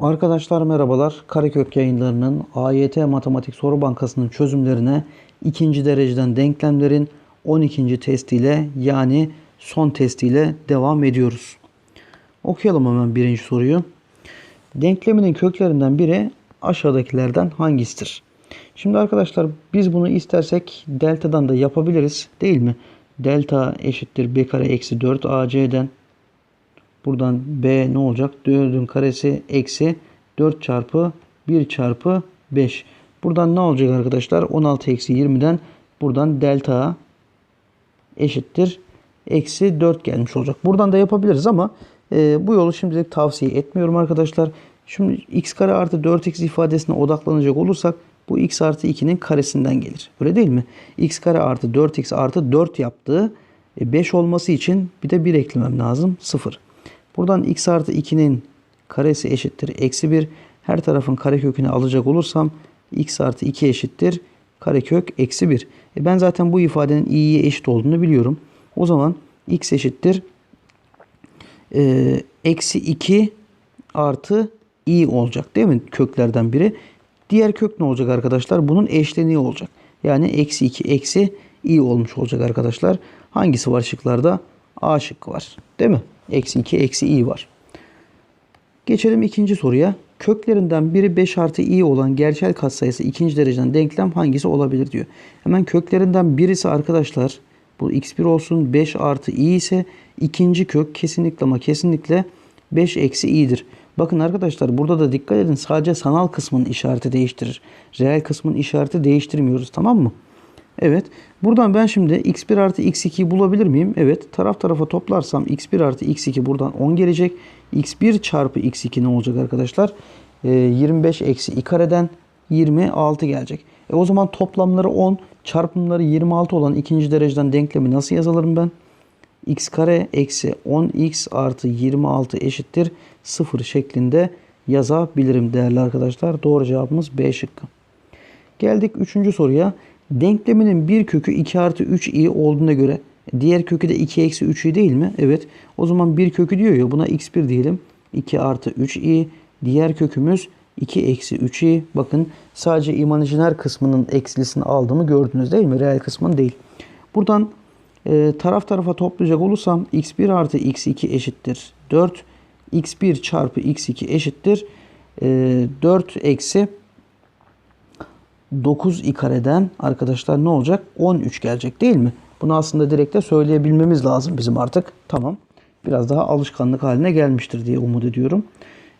Arkadaşlar merhabalar. Karekök yayınlarının AYT Matematik Soru Bankası'nın çözümlerine ikinci dereceden denklemlerin 12. testiyle yani son testiyle devam ediyoruz. Okuyalım hemen birinci soruyu. Denkleminin köklerinden biri aşağıdakilerden hangisidir? Şimdi arkadaşlar biz bunu istersek deltadan da yapabiliriz değil mi? Delta eşittir b kare eksi 4 ac'den Buradan b ne olacak? 4'ün karesi eksi 4 çarpı 1 çarpı 5. Buradan ne olacak arkadaşlar? 16 eksi 20'den buradan delta eşittir. Eksi 4 gelmiş olacak. Buradan da yapabiliriz ama e, bu yolu şimdilik tavsiye etmiyorum arkadaşlar. Şimdi x kare artı 4x ifadesine odaklanacak olursak bu x artı 2'nin karesinden gelir. Öyle değil mi? x kare artı 4x artı 4 yaptığı 5 olması için bir de 1 eklemem lazım. 0. Buradan x artı 2'nin karesi eşittir. Eksi 1. Her tarafın karekökünü alacak olursam x artı 2 eşittir. Karekök eksi 1. E ben zaten bu ifadenin i'ye eşit olduğunu biliyorum. O zaman x eşittir. E, eksi 2 artı i olacak değil mi? Köklerden biri. Diğer kök ne olacak arkadaşlar? Bunun eşleniği olacak. Yani eksi 2 eksi i olmuş olacak arkadaşlar. Hangisi var şıklarda? A şıkkı var. Değil mi? Eksi 2 eksi i var. Geçelim ikinci soruya. Köklerinden biri 5 artı i olan gerçel katsayısı ikinci dereceden denklem hangisi olabilir diyor. Hemen köklerinden birisi arkadaşlar bu x1 olsun 5 artı i ise ikinci kök kesinlikle ama kesinlikle 5 eksi i'dir. Bakın arkadaşlar burada da dikkat edin sadece sanal kısmın işareti değiştirir. Reel kısmın işareti değiştirmiyoruz tamam mı? Evet. Buradan ben şimdi x1 artı x2'yi bulabilir miyim? Evet. Taraf tarafa toplarsam x1 artı x2 buradan 10 gelecek. x1 çarpı x2 ne olacak arkadaşlar? Ee, 25 eksi i kareden 26 gelecek. E o zaman toplamları 10, çarpımları 26 olan ikinci dereceden denklemi nasıl yazılırım ben? x kare eksi 10x artı 26 eşittir 0 şeklinde yazabilirim değerli arkadaşlar. Doğru cevabımız B şıkkı. Geldik üçüncü soruya. Denkleminin bir kökü 2 artı 3 i olduğuna göre diğer kökü de 2 eksi 3 i değil mi? Evet. O zaman bir kökü diyor ya buna x1 diyelim. 2 artı 3 i. Diğer kökümüz 2 eksi 3 i. Bakın sadece imajiner kısmının eksilisini aldığımı gördünüz değil mi? Reel kısmın değil. Buradan e, taraf tarafa toplayacak olursam x1 artı x2 eşittir 4. x1 çarpı x2 eşittir e, 4 eksi 9 i kareden arkadaşlar ne olacak? 13 gelecek değil mi? Bunu aslında direkt de söyleyebilmemiz lazım bizim artık. Tamam. Biraz daha alışkanlık haline gelmiştir diye umut ediyorum.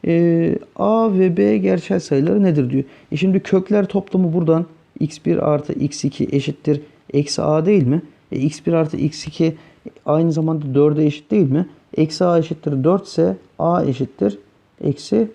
Ee, A ve B gerçel sayıları nedir diyor. E şimdi kökler toplamı buradan x1 artı x2 eşittir eksi a değil mi? E, x1 artı x2 aynı zamanda 4'e eşit değil mi? Eksi a eşittir 4 ise a eşittir eksi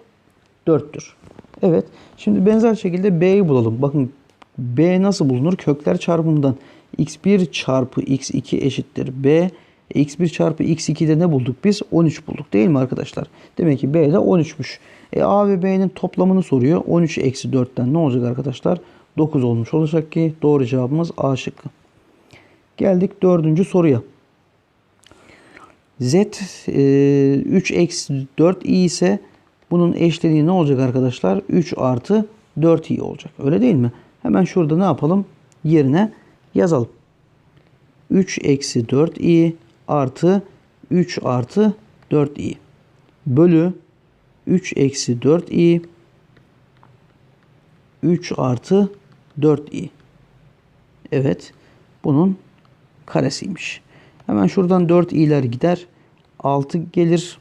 4'tür. Evet. Şimdi benzer şekilde B'yi bulalım. Bakın B nasıl bulunur? Kökler çarpımından x1 çarpı x2 eşittir B. E, x1 çarpı x2'de ne bulduk biz? 13 bulduk değil mi arkadaşlar? Demek ki B de 13'müş. E, A ve B'nin toplamını soruyor. 13 eksi 4'ten ne olacak arkadaşlar? 9 olmuş olacak ki doğru cevabımız A şıkkı. Geldik dördüncü soruya. Z e, 3 eksi 4 i ise bunun eşleniği ne olacak arkadaşlar? 3 artı 4i olacak. Öyle değil mi? Hemen şurada ne yapalım? Yerine yazalım. 3 eksi 4i artı 3 artı 4i bölü 3 eksi 4i 3 artı 4i. Evet. Bunun karesiymiş. Hemen şuradan 4 i'ler gider. 6 gelir.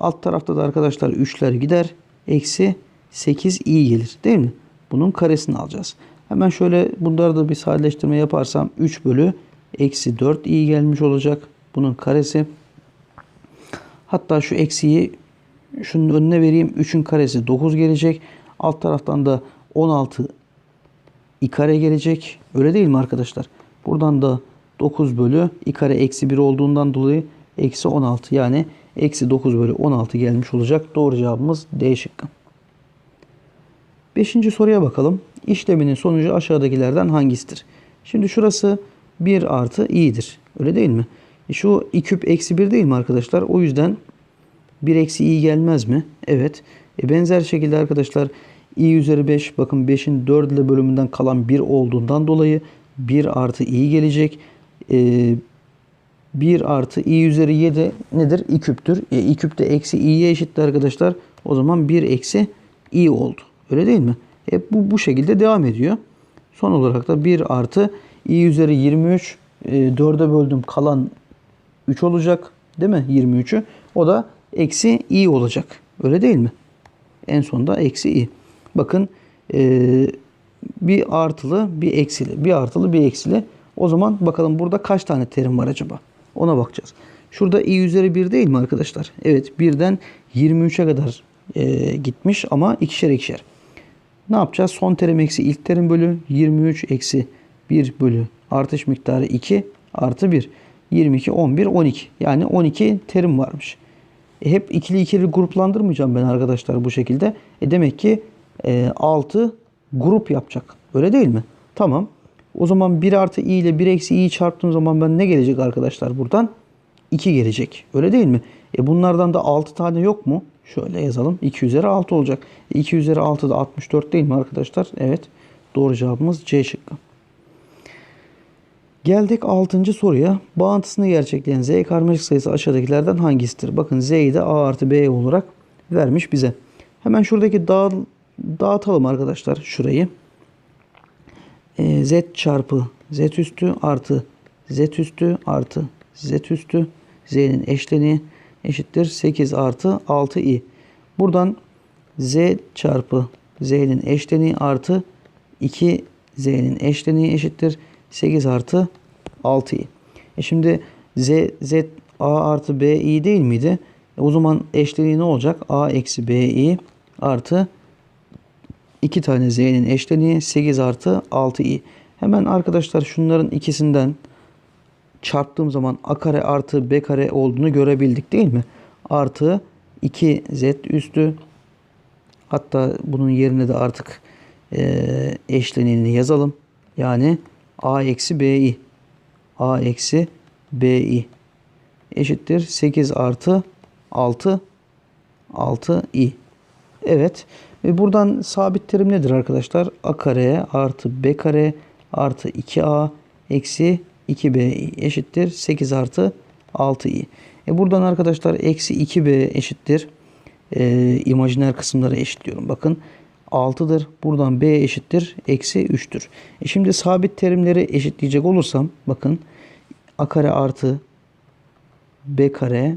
Alt tarafta da arkadaşlar 3'ler gider. Eksi 8 i gelir. Değil mi? Bunun karesini alacağız. Hemen şöyle bunları da bir sadeleştirme yaparsam 3 bölü eksi 4 i gelmiş olacak. Bunun karesi. Hatta şu eksiyi şunun önüne vereyim. 3'ün karesi 9 gelecek. Alt taraftan da 16 i kare gelecek. Öyle değil mi arkadaşlar? Buradan da 9 bölü i kare eksi 1 olduğundan dolayı eksi 16 yani eksi 9 bölü 16 gelmiş olacak. Doğru cevabımız D şıkkı. Beşinci soruya bakalım. İşleminin sonucu aşağıdakilerden hangisidir? Şimdi şurası 1 artı i'dir. Öyle değil mi? E şu i küp eksi 1 değil mi arkadaşlar? O yüzden 1 eksi i gelmez mi? Evet. E benzer şekilde arkadaşlar i üzeri 5 bakın 5'in 4 ile bölümünden kalan 1 olduğundan dolayı 1 artı i gelecek. E, 1 artı i üzeri 7 nedir? i küptür. E, i küp de eksi i'ye eşittir arkadaşlar. O zaman 1 eksi i oldu. Öyle değil mi? E, bu, bu şekilde devam ediyor. Son olarak da 1 artı i üzeri 23 e, 4'e böldüm kalan 3 olacak. Değil mi? 23'ü. O da eksi i olacak. Öyle değil mi? En sonunda eksi i. Bakın e, bir artılı bir eksili. Bir artılı bir eksili. O zaman bakalım burada kaç tane terim var acaba? Ona bakacağız. Şurada i üzeri 1 değil mi arkadaşlar? Evet 1'den 23'e kadar e, gitmiş ama ikişer ikişer. Ne yapacağız? Son terim eksi ilk terim bölü 23 eksi 1 bölü artış miktarı 2 artı 1. 22, 11, 12. Yani 12 terim varmış. E, hep ikili ikili gruplandırmayacağım ben arkadaşlar bu şekilde. E demek ki e, 6 grup yapacak. Öyle değil mi? Tamam. O zaman 1 artı i ile 1 eksi i'yi çarptığım zaman ben ne gelecek arkadaşlar buradan? 2 gelecek. Öyle değil mi? E bunlardan da 6 tane yok mu? Şöyle yazalım. 2 üzeri 6 olacak. E 2 üzeri 6 da 64 değil mi arkadaşlar? Evet. Doğru cevabımız C şıkkı. Geldik 6. soruya. Bağıntısını gerçekleyen z karmaşık sayısı aşağıdakilerden hangisidir? Bakın z'yi de a artı b olarak vermiş bize. Hemen şuradaki dağ, dağıtalım arkadaşlar şurayı. E, z çarpı z üstü artı z üstü artı z üstü z'nin eşleniği eşittir 8 artı 6i. Buradan z çarpı z'nin eşleniği artı 2 z'nin eşleniği eşittir 8 artı 6i. E şimdi z, z a artı b i değil miydi? E o zaman eşleniği ne olacak? a eksi b i artı 2 tane z'nin eşleniği 8 artı 6i. Hemen arkadaşlar şunların ikisinden çarptığım zaman a kare artı b kare olduğunu görebildik değil mi? Artı 2 z üstü hatta bunun yerine de artık e, eşleniğini yazalım. Yani a eksi bi a eksi bi eşittir 8 artı 6 6i. Evet. Ve buradan sabit terim nedir arkadaşlar? a kare artı b kare artı 2a eksi 2b eşittir 8 artı 6i. E buradan arkadaşlar eksi 2b eşittir. E, imajiner kısımları eşitliyorum. Bakın 6'dır. Buradan b eşittir. Eksi 3'tür. E şimdi sabit terimleri eşitleyecek olursam bakın a kare artı b kare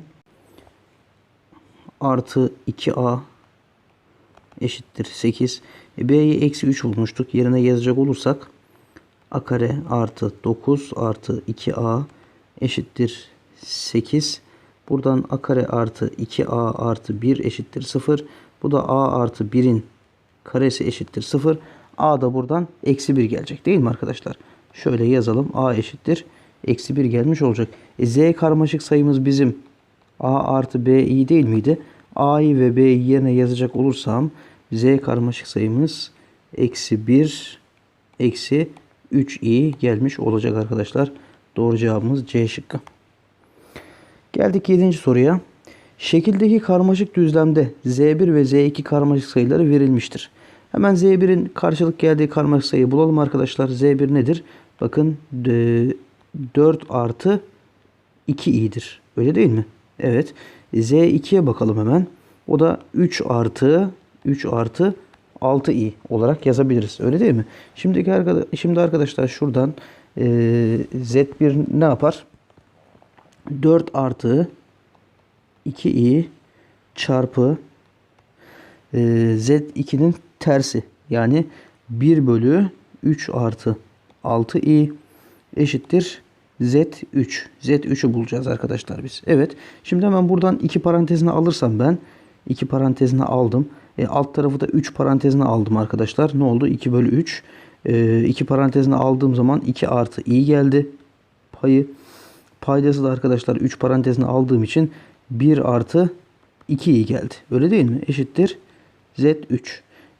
artı 2a eşittir 8. E, b'yi eksi 3 bulmuştuk. Yerine yazacak olursak a kare artı 9 artı 2a eşittir 8. Buradan a kare artı 2a artı 1 eşittir 0. Bu da a artı 1'in karesi eşittir 0. A da buradan eksi 1 gelecek değil mi arkadaşlar? Şöyle yazalım. A eşittir. Eksi 1 gelmiş olacak. E, Z karmaşık sayımız bizim A artı B i değil miydi? A'yı ve B'yi yerine yazacak olursam Z karmaşık sayımız eksi 1 eksi 3i gelmiş olacak arkadaşlar. Doğru cevabımız C şıkkı. Geldik 7. soruya. Şekildeki karmaşık düzlemde Z1 ve Z2 karmaşık sayıları verilmiştir. Hemen Z1'in karşılık geldiği karmaşık sayıyı bulalım arkadaşlar. Z1 nedir? Bakın 4 artı 2i'dir. Öyle değil mi? Evet. Z2'ye bakalım hemen. O da 3 artı 3 artı 6i olarak yazabiliriz. Öyle değil mi? Şimdiki şimdi arkadaşlar şuradan e, Z1 ne yapar? 4 artı 2i çarpı e, z2'nin tersi. Yani 1 bölü 3 artı 6i eşittir z3. z3'ü bulacağız arkadaşlar biz. Evet. Şimdi hemen buradan 2 parantezine alırsam ben 2 parantezine aldım. E, alt tarafı da 3 parantezine aldım arkadaşlar. Ne oldu? 2 bölü 3. E, 2 parantezine aldığım zaman 2 artı i geldi. Payı. Paydası da arkadaşlar 3 parantezine aldığım için 1 artı 2i geldi. Öyle değil mi? Eşittir z3.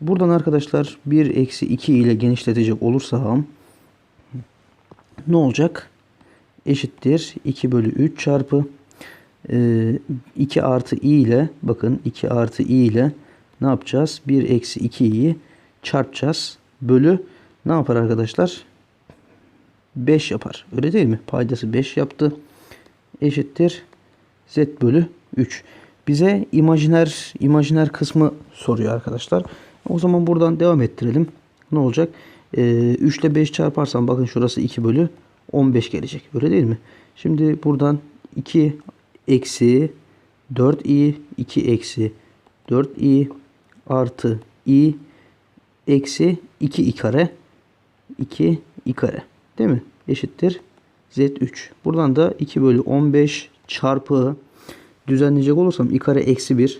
Buradan arkadaşlar 1 eksi 2 ile genişletecek olursam ne olacak? Eşittir 2 bölü 3 çarpı Ee, 2 artı i ile bakın 2 artı i ile ne yapacağız? 1 eksi 2'yi çarpacağız. Bölü ne yapar arkadaşlar? 5 yapar. Öyle değil mi? Paydası 5 yaptı. Eşittir z bölü 3. Bize imajiner imajiner kısmı soruyor arkadaşlar. O zaman buradan devam ettirelim. Ne olacak? Ee, 3 ile 5 çarparsam bakın şurası 2 bölü 15 gelecek. Öyle değil mi? Şimdi buradan 2 eksi 4i 2 eksi 4i artı i eksi 2 i kare 2 i kare değil mi? Eşittir z3. Buradan da 2 bölü 15 çarpı düzenleyecek olursam i kare eksi 1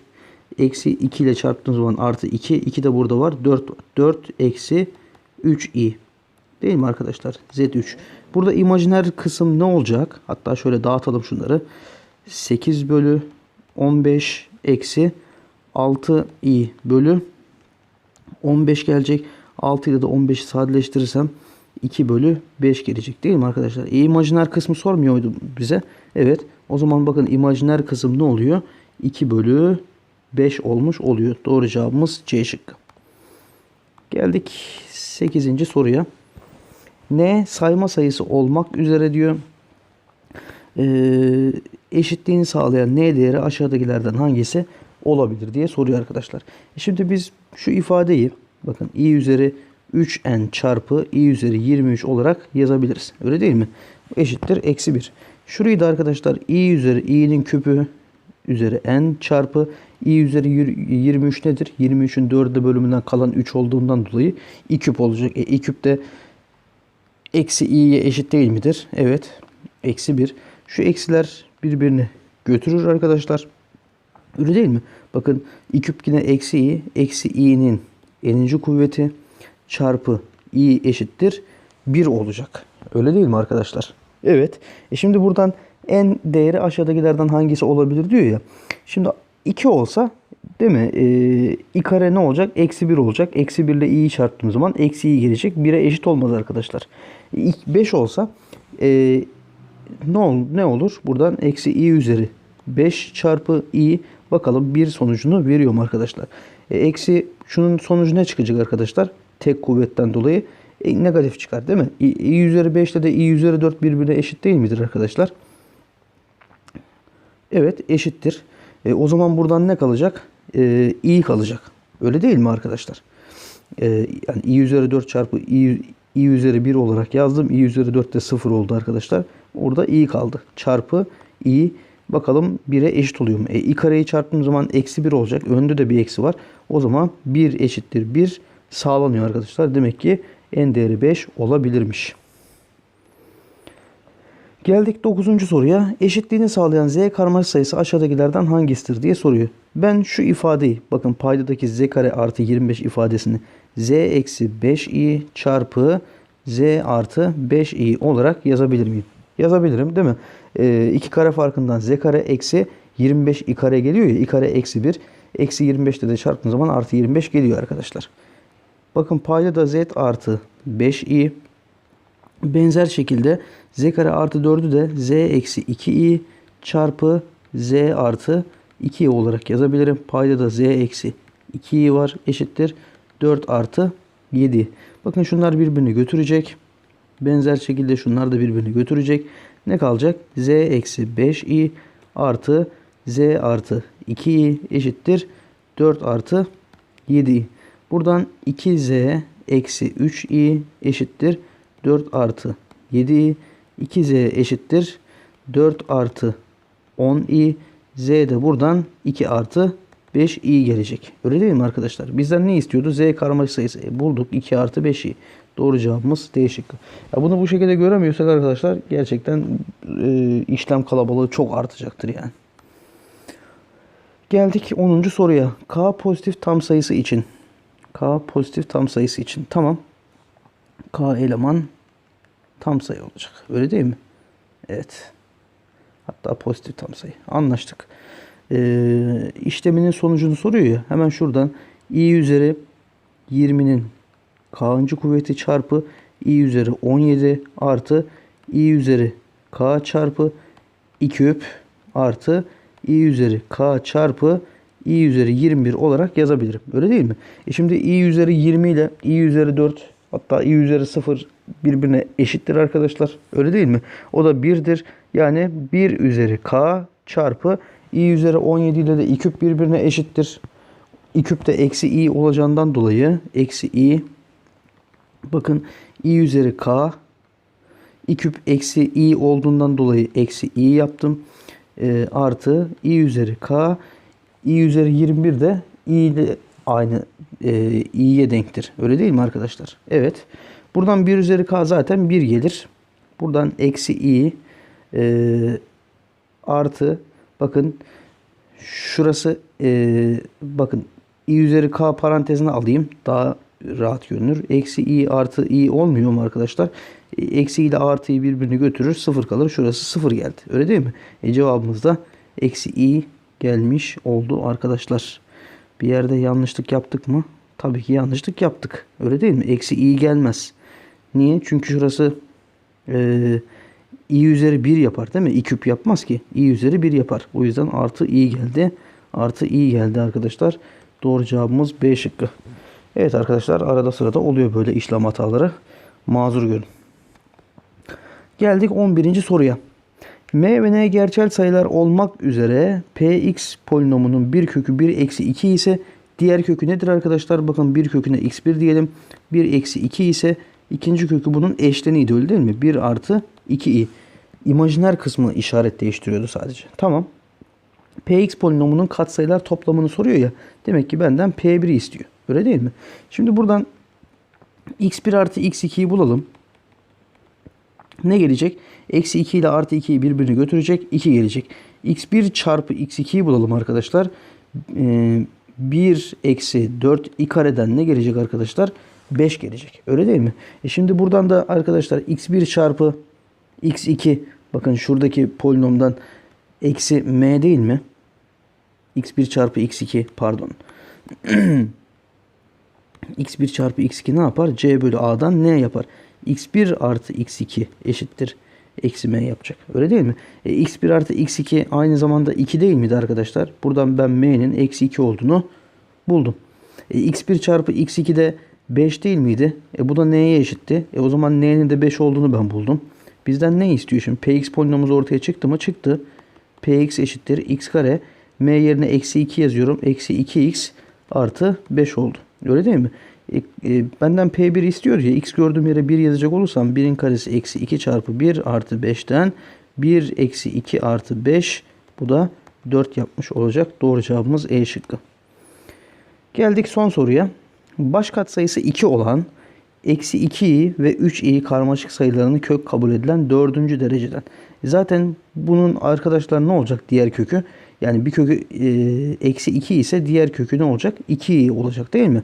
eksi 2 ile çarptığım zaman artı 2 2 de burada var 4 var. 4 eksi 3i değil mi arkadaşlar? z3. Burada imajiner kısım ne olacak? Hatta şöyle dağıtalım şunları. 8 bölü 15 eksi 6i bölü 15 gelecek. 6 ile de 15'i sadeleştirirsem 2 bölü 5 gelecek değil mi arkadaşlar? E, imajiner kısmı sormuyordu bize. Evet. O zaman bakın imajiner kısım ne oluyor? 2 bölü 5 olmuş oluyor. Doğru cevabımız C şıkkı. Geldik 8. soruya. N sayma sayısı olmak üzere diyor. Ee, eşitliğini sağlayan n değeri aşağıdakilerden hangisi olabilir diye soruyor arkadaşlar. E Şimdi biz şu ifadeyi bakın i üzeri 3n çarpı i üzeri 23 olarak yazabiliriz. Öyle değil mi? Eşittir eksi 1. Şurayı da arkadaşlar i üzeri i'nin küpü üzeri n çarpı i üzeri 23 nedir? 23'ün 4'de bölümünden kalan 3 olduğundan dolayı i küp olacak. E, i küp de eksi i'ye eşit değil midir? Evet. Eksi 1. Şu eksiler birbirini götürür arkadaşlar. Öyle değil mi? Bakın i küp yine eksi i. Eksi i'nin n'inci kuvveti çarpı i eşittir 1 olacak. Öyle değil mi arkadaşlar? Evet. E şimdi buradan n değeri aşağıdakilerden hangisi olabilir diyor ya. Şimdi 2 olsa değil mi? Ee, i kare ne olacak? Eksi 1 olacak. Eksi 1 ile i'yi çarptığım zaman eksi i gelecek. 1'e eşit olmaz arkadaşlar. 5 olsa e, ne, ol, ne olur? Buradan eksi i üzeri 5 çarpı i bakalım bir sonucunu veriyor mu arkadaşlar? E, eksi şunun sonucu ne çıkacak arkadaşlar? Tek kuvvetten dolayı e, negatif çıkar değil mi? i, i üzeri 5 ile de i üzeri 4 birbirine eşit değil midir arkadaşlar? Evet eşittir. E, o zaman buradan ne kalacak? E, i kalacak. Öyle değil mi arkadaşlar? E, yani i üzeri 4 çarpı i, i üzeri 1 olarak yazdım. i üzeri 4 de 0 oldu arkadaşlar. Orada i kaldı. Çarpı i bakalım 1'e eşit oluyor mu? E, i kareyi çarptığım zaman eksi 1 olacak. Önde de bir eksi var. O zaman 1 eşittir 1 sağlanıyor arkadaşlar. Demek ki n değeri 5 olabilirmiş. Geldik 9. soruya. Eşitliğini sağlayan z karmaşık sayısı aşağıdakilerden hangisidir diye soruyor. Ben şu ifadeyi bakın paydadaki z kare artı 25 ifadesini z eksi 5i çarpı z artı 5i olarak yazabilir miyim? Yazabilirim değil mi? İki kare farkından z kare eksi 25 i kare geliyor ya. i kare eksi 1. Eksi 25 ile de çarptığım zaman artı 25 geliyor arkadaşlar. Bakın payda da z artı 5i. Benzer şekilde z kare artı 4'ü de z eksi 2i çarpı z artı 2 olarak yazabilirim. Payda da z eksi 2i var eşittir 4 artı 7. Bakın şunlar birbirini götürecek. Benzer şekilde şunlar da birbirini götürecek. Ne kalacak? z eksi 5i artı z artı 2i eşittir 4 artı 7i. Buradan 2z eksi 3i eşittir 4 artı 7i. 2z eşittir 4 artı 10i. z de buradan 2 artı 5i gelecek. Öyle değil mi arkadaşlar? Bizden ne istiyordu? z karmaşık sayısı. E, bulduk 2 artı 5i. Doğru cevabımız değişik. Ya bunu bu şekilde göremiyorsak arkadaşlar gerçekten e, işlem kalabalığı çok artacaktır yani. Geldik 10. soruya. K pozitif tam sayısı için. K pozitif tam sayısı için. Tamam. K eleman tam sayı olacak. Öyle değil mi? Evet. Hatta pozitif tam sayı. Anlaştık. Ee, işleminin sonucunu soruyor ya. Hemen şuradan i üzeri 20'nin k'ıncı kuvveti çarpı i üzeri 17 artı i üzeri k çarpı 2 küp artı i üzeri k çarpı i üzeri 21 olarak yazabilirim. Öyle değil mi? E şimdi i üzeri 20 ile i üzeri 4 hatta i üzeri 0 birbirine eşittir arkadaşlar. Öyle değil mi? O da 1'dir. Yani 1 üzeri k çarpı i üzeri 17 ile de i küp birbirine eşittir. i küp de eksi i olacağından dolayı eksi i bakın i üzeri k i küp eksi i olduğundan dolayı eksi i yaptım. E, artı i üzeri k i üzeri 21 de i ile aynı e, i'ye denktir. Öyle değil mi arkadaşlar? Evet. Buradan 1 üzeri k zaten 1 gelir. Buradan eksi i e, artı bakın şurası e, bakın i üzeri k parantezine alayım. Daha rahat görünür. Eksi i artı i olmuyor mu arkadaşlar? E, Eksi ile artıyı birbirini götürür. Sıfır kalır. Şurası sıfır geldi. Öyle değil mi? E, cevabımız da eksi i gelmiş oldu arkadaşlar. Bir yerde yanlışlık yaptık mı? Tabii ki yanlışlık yaptık. Öyle değil mi? Eksi i gelmez. Niye? Çünkü şurası e, i üzeri 1 yapar değil mi? i küp yapmaz ki. i üzeri 1 yapar. O yüzden artı i geldi. Artı i geldi arkadaşlar. Doğru cevabımız B şıkkı. Evet arkadaşlar arada sırada oluyor böyle işlem hataları. Mazur görün. Geldik 11. soruya. M ve N gerçel sayılar olmak üzere Px polinomunun bir kökü 1 eksi 2 ise diğer kökü nedir arkadaşlar? Bakın bir köküne x1 diyelim. 1 eksi 2 ise ikinci kökü bunun eşleniydi öyle değil mi? 1 artı 2i. İmajiner kısmı işaret değiştiriyordu sadece. Tamam. Px polinomunun katsayılar toplamını soruyor ya. Demek ki benden P1'i istiyor. Öyle değil mi? Şimdi buradan x1 artı x2'yi bulalım. Ne gelecek? Eksi 2 ile artı 2'yi birbirini götürecek. 2 gelecek. x1 çarpı x2'yi bulalım arkadaşlar. Ee, 1 eksi 4 i kareden ne gelecek arkadaşlar? 5 gelecek. Öyle değil mi? E şimdi buradan da arkadaşlar x1 çarpı x2 bakın şuradaki polinomdan eksi m değil mi? x1 çarpı x2 pardon. x1 çarpı x2 ne yapar? c bölü a'dan ne yapar? x1 artı x2 eşittir. Eksi m yapacak. Öyle değil mi? E, x1 artı x2 aynı zamanda 2 değil miydi arkadaşlar? Buradan ben m'nin eksi 2 olduğunu buldum. E, x1 çarpı x2 de 5 değil miydi? E, bu da n'ye eşitti. E, o zaman n'nin de 5 olduğunu ben buldum. Bizden ne istiyor şimdi? px polinomumuz ortaya çıktı mı? Çıktı. px eşittir x kare. m yerine eksi 2 yazıyorum. Eksi 2x artı 5 oldu. Öyle değil mi? E, e, benden P1 istiyor ya x gördüğüm yere 1 yazacak olursam 1'in karesi eksi 2 çarpı 1 artı 5'ten 1 eksi 2 artı 5 bu da 4 yapmış olacak. Doğru cevabımız E şıkkı. Geldik son soruya. Baş katsayısı 2 olan eksi 2i ve 3i karmaşık sayılarını kök kabul edilen dördüncü dereceden. Zaten bunun arkadaşlar ne olacak diğer kökü? Yani bir kökü e, eksi 2 ise diğer kökü ne olacak? 2i olacak değil mi?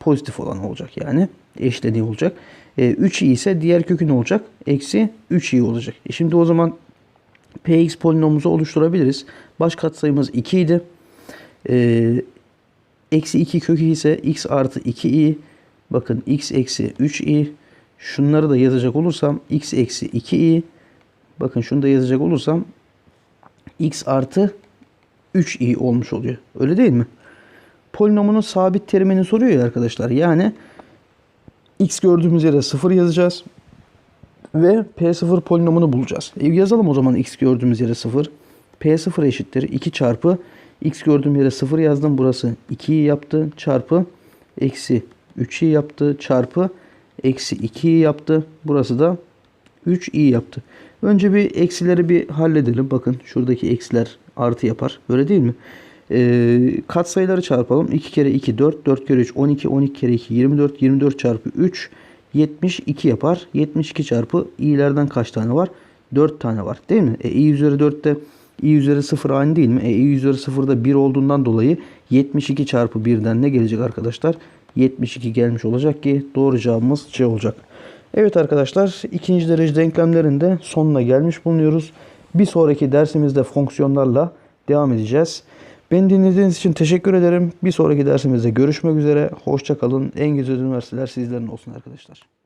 Pozitif olan olacak yani. Eşlediği olacak. E, 3i ise diğer kökü ne olacak? Eksi 3i olacak. E şimdi o zaman px polinomumuzu oluşturabiliriz. Baş katsayımız 2 idi. E, eksi 2 kökü ise x artı 2i. Bakın x eksi 3i. Şunları da yazacak olursam x eksi 2i. Bakın şunu da yazacak olursam x artı 3i olmuş oluyor. Öyle değil mi? Polinomunun sabit terimini soruyor ya arkadaşlar. Yani x gördüğümüz yere 0 yazacağız. Ve P0 polinomunu bulacağız. E yazalım o zaman x gördüğümüz yere 0. P0 eşittir 2 çarpı x gördüğüm yere 0 yazdım. Burası 2'yi yaptı. Çarpı eksi 3'i yaptı. Çarpı eksi 2'yi yaptı. Burası da 3i yaptı. Önce bir eksileri bir halledelim. Bakın şuradaki eksiler artı yapar. Öyle değil mi? Ee, katsayıları çarpalım. 2 kere 2 4, 4 kere 3 12, 12 kere 2 24, 24 çarpı 3 72 yapar. 72 çarpı i'lerden kaç tane var? 4 tane var değil mi? E, i üzeri 4'te i üzeri 0 aynı değil mi? E, i üzeri 0'da 1 olduğundan dolayı 72 çarpı 1'den ne gelecek arkadaşlar? 72 gelmiş olacak ki doğru cevabımız C olacak. Evet arkadaşlar ikinci derece denklemlerinde sonuna gelmiş bulunuyoruz. Bir sonraki dersimizde fonksiyonlarla devam edeceğiz. Beni dinlediğiniz için teşekkür ederim. Bir sonraki dersimizde görüşmek üzere. Hoşçakalın. En güzel üniversiteler sizlerin olsun arkadaşlar.